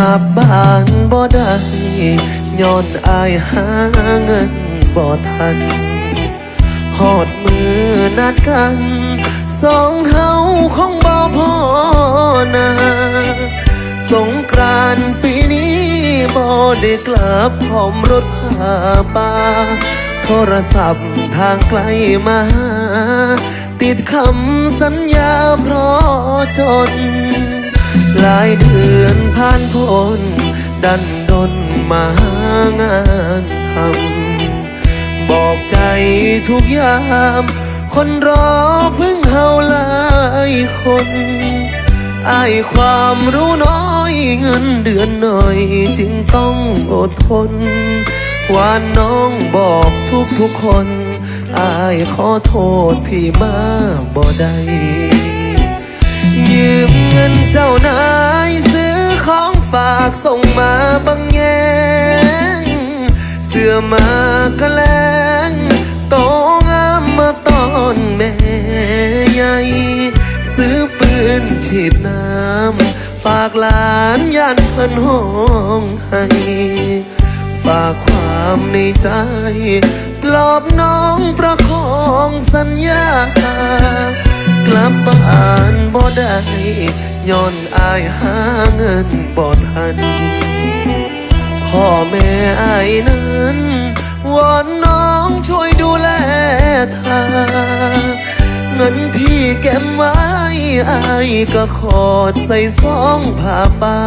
ลับบ้านบ่ได้ย้อนอายหาเงินบ่ทันหอดมือนัดกัน สองเฮาคงบ่พอนาสงกรานต์ปีนี้บ่ได้กลับพร้อมรถพาปาโทรศัพท์ทางไกลมา ติดคำสัญญาเพราะจน หลายเดือนผ่านพ้นดันดนมาหางานทำบอกใจทุกยาม คนรอเพิ่งเฮาหลายคนอายความรู้น้อยเงินเดือนหน่อยจึงต้องอดทนวานน้องบอกทุกทุกคน อายขอโทษที่มาบ่ได้ากส่งมาบางแยง เสื้อมากระแลงโตงามมาตอนแม่ใหญ่ ซื้อปืนฉีดน้ำ ฝากหลานยันเพิ่นห้องให้ ฝากความในใจ ปลอบน้องประคองสัญญา กลับบ้านบ่ได้ย้อนอายหาเงินบ่ทัน พ่อแม่อายนั้นวอนน้องช่วยดูแลทาเงินที่เก็บไว้อายก็ขอดใส่ซองผ้าป่า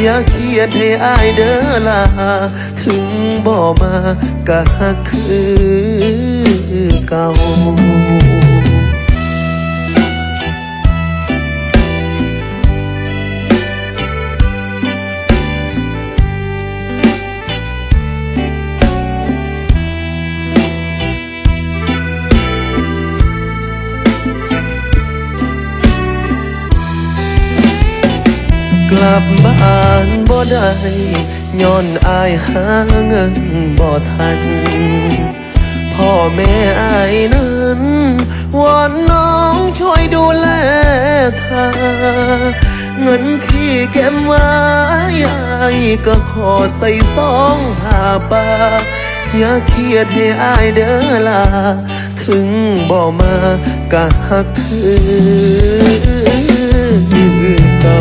อย่าเครียดให้อายเด้อลา ถึงบ่มาก็หักคือเก่า ลับบ้านบ่ได้ย้อนอายหาเงินบ่ทัน พ่อแม่อายนั้นวอนน้องช่วยดูแลเธอเงินที่เก็บไว้อายก็ขอใส่ซองผ้าป่าอย่าเครียดให้อายเด้อลาถึงบ่มาก็หักคือเก่า